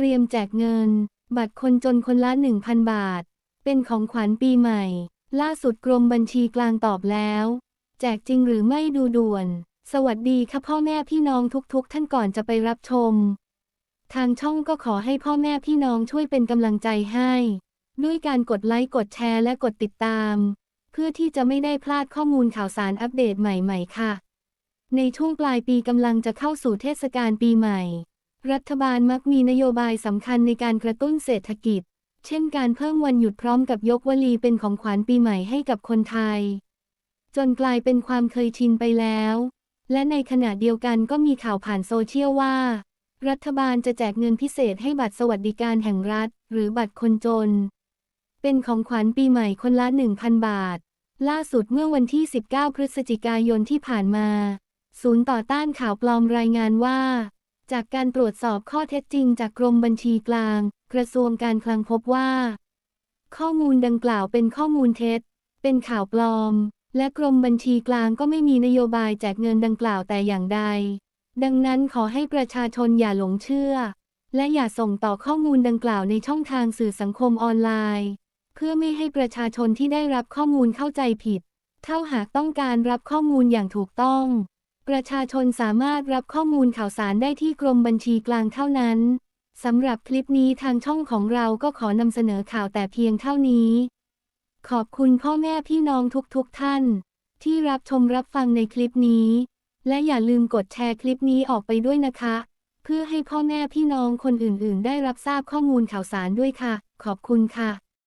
เตรียมแจกเงิน บัตรคนจนคนละ 1,000 บาท เป็นของขวัญปีใหม่ ล่าสุดกรมบัญชีกลางตอบแล้ว แจกจริงหรือไม่ดูด่วน สวัสดีค่ะพ่อแม่พี่น้องทุกๆ ท่านก่อนจะไปรับชม ทางช่องก็ขอให้พ่อแม่พี่น้องช่วยเป็นกำลังใจให้ ด้วยการกดไลค์กดแชร์และกดติดตาม เพื่อที่จะไม่ได้พลาดข้อมูลข่าวสารอัปเดตใหม่ๆค่ะ ในช่วงปลายปีกำลังจะเข้าสู่เทศกาลปีใหม่ รัฐบาลมักมีนโยบายสำคัญในการกระตุ้นเศรษฐกิจ เช่นการเพิ่มวันหยุดพร้อมกับยกวลีเป็นของขวัญปีใหม่ให้กับคนไทย จนกลายเป็นความเคยชินไปแล้ว และในขณะเดียวกันก็มีข่าวผ่านโซเชียลว่า รัฐบาลจะแจกเงินพิเศษให้บัตรสวัสดิการแห่งรัฐ หรือบัตรคนจน เป็นของขวัญปีใหม่คนละ 1,000 บาท ล่าสุดเมื่อวันที่ 19 พฤศจิกายนที่ผ่านมา ศูนย์ต่อต้านข่าวปลอมรายงานว่า จากการตรวจสอบข้อเท็จจริงจากกรมบัญชีกลาง กระทรวงการคลังพบว่า ข้อมูลดังกล่าวเป็นข้อมูลเท็จ เป็นข่าวปลอม และกรมบัญชีกลางก็ไม่มีนโยบายแจกเงินดังกล่าวแต่อย่างใด ดังนั้นขอให้ประชาชนอย่าหลงเชื่อ และอย่าส่งต่อข้อมูลดังกล่าวในช่องทางสื่อสังคมออนไลน์ เพื่อไม่ให้ประชาชนที่ได้รับข้อมูลเข้าใจผิด เท่าหากต้องการรับข้อมูลอย่างถูกต้อง ประชาชนสามารถรับข้อมูลข่าวสารได้ที่กรมบัญชีกลางเท่านั้นสำหรับคลิปนี้ทางช่องของเราก็ขอนำเสนอข่าวแต่เพียงเท่านี้ ขอบคุณพ่อแม่พี่น้องทุกๆทท่าน ที่รับชมรับฟังในคลิปนี้ และอย่าลืมกดแชร์คลิปนี้ออกไปด้วยนะคะ เพื่อให้พ่อแม่พี่น้องคนอื่นๆ ได้รับทราบข้อมูลข่าวสารด้วยค่ะ ขอบคุณค่ะ